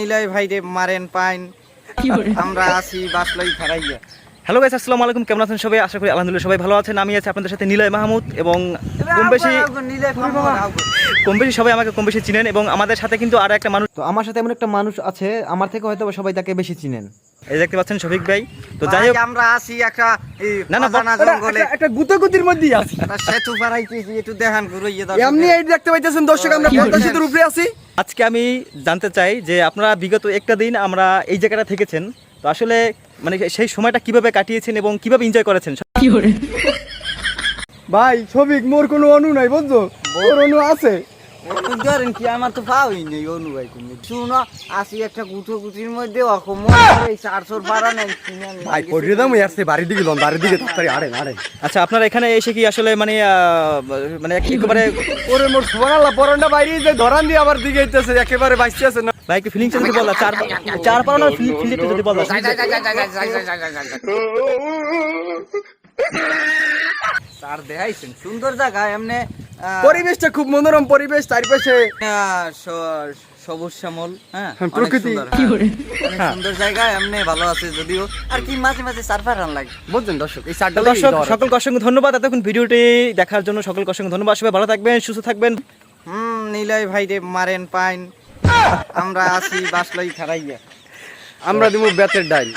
নিলয় ভাই রে মারেন পাইন। আমরা আসি বাসলই খারাইয়া হ্যালো গাইস আসসালামু আলাইকুম। কেমন আছেন সবাই? আশা করি আলহামদুলিল্লাহ সবাই ভালো আছেন। আমি আছি আপনাদের সাথে নিলয় মাহমুদ এবং কম বেশি কম বেশি সবাই আমাকে কম বেশি চিনেন এবং আমাদের সাথে কিন্তু আরও একটা মানুষ তো আমার সাথে এমন একটা মানুষ আছে আমার থেকে হয়তো সবাই তাকে বেশি চিনেন। এই দেখতে পাচ্ছেন শফিক ভাই। তো যাই হোক আমরা আসি একটা না, না, জঙ্গলে। একটা গুতাগুতির মধ্যেই আছি। একটা সেতু পারাইতেছি একটু দেখান ঘুরাইয়ে দাও এমনি এই দেখতে পাইতেছেন দর্শক আমরা পদ্মা সেতুর উপরে আছি। আজকে আমি জানতে চাই যে আপনারা বিগত একটা দিন আমরা এই জায়গাটা থেকেছেন তো আসলে মানে সেই সময়টা কীভাবে কাটিয়েছেন এবং কীভাবে এনজয় করেছেন? ভাই ছবি মোর কোনো অনু নাই বুঝছ? মোর অনু আছে। ধরেন কি? আমার তো পাওই নেই অনু ভাই তুমি শুনো আসি একটা গুটো গুটির মধ্যে অকম এই চারশোর ভাড়া নেই ভাই পড়িয়ে দাম আসছে বাড়ির দিকে লন বাড়ির দিকে তাড়াতাড়ি আড়েন আড়েন আচ্ছা আপনারা এখানে এসে কি আসলে মানে মানে একেবারে ওরে মোর সুবহানাল্লাহ পরনটা বাইরে যে ধরান দিয়ে আমার দিকে আইতেছে একেবারে বাইসে আছে না। ভাই একটু ফিলিংস যদি বলা চার চার ফিলিংটা যদি বলা স্যার দেখাইছেন সুন্দর জায়গা এমনি পরিবেশটা খুব মনোরম পরিবেশ চারপাশে সবুজ শ্যামল হ্যাঁ? হ্যাঁ, প্রকৃতি। সুন্দর, হ্যাঁ। জায়গা এমনি ভালো আছে যদিও। আর কি মাঝে মাঝে সার্ফার রান লাগে। বুঝছেন দর্শক এই দর্শক সকলকে অসংখ্য ধন্যবাদ। এতক্ষণ ভিডিওটি দেখার জন্য সকলকে অসংখ্য ধন্যবাদ। সবাই ভালো থাকবেন সুস্থ থাকবেন। হুম নিলয় ভাই রে মারেন পাইন। আমরা আসি বাসলই খারাইয়া আমরা দিব বেতের ডাইল।